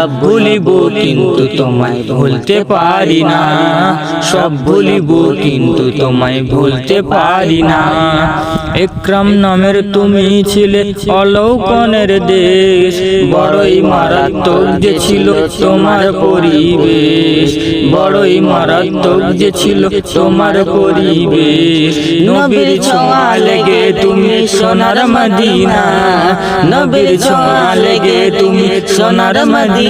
সব ভুলিব কিন্তু তোমায় ভুলতে পারি না। সব ভুলিব কিন্তু তোমায় ভুলতে পারি না। একরাম নামের তুমি ছিলে অলৌকনের দেশ। বড়ই মারাত্মক যে ছিল তোমার পরিবেশ। বড়ই মারাত্মক যে ছিল তোমার পরিবেশ। নবীর ছোঁয়া লেগে তুমি সোনার মদিনা। নবীর ছোঁয়া লেগে তুমি সোনার মদিনা।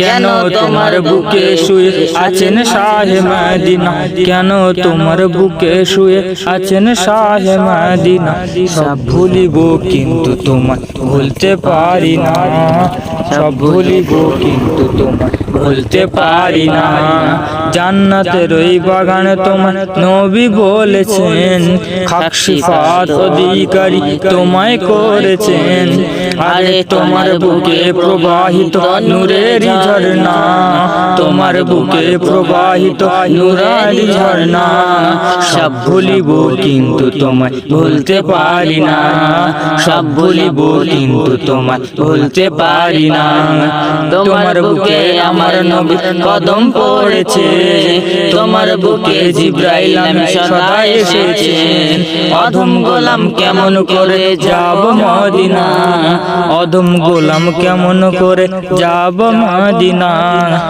কেন তোমার বুকে শুয়ে আছেন শাহে মদিনা? কেন তোমার বুকে শুয়ে আছেন শাহে মদিনা? সব ভুলিব কিন্তু তোমার ভুলতে পারি না। সব ভুলিব কিন্তু তোমার ভুলতে পারি না। জান্নাতের ওই বাগানে তোমার নবী বলেছেন খাকশিফাত অধিকারী তোমায় করেছেন। আরে তোমার বুকে প্রবাহিত নূরের ঝর্ণা, তোমার বুকে প্রবাহিত নূরারি ঝর্ণা। সব ভুলিব কিন্তু তোমায় ভুলতে পারি না। সব ভুলিব কিন্তু তোমায় ভুলতে পারি না। তোমার বুকে আমার নবী কদম পড়েছে। তোমার বুকে জিব্রাইল আমি সদা এসেছেন অধম গোলাম কেমন করে যাব মদিনা? অধম গোলাম কেমন করে যাব মদিনা? મદીના.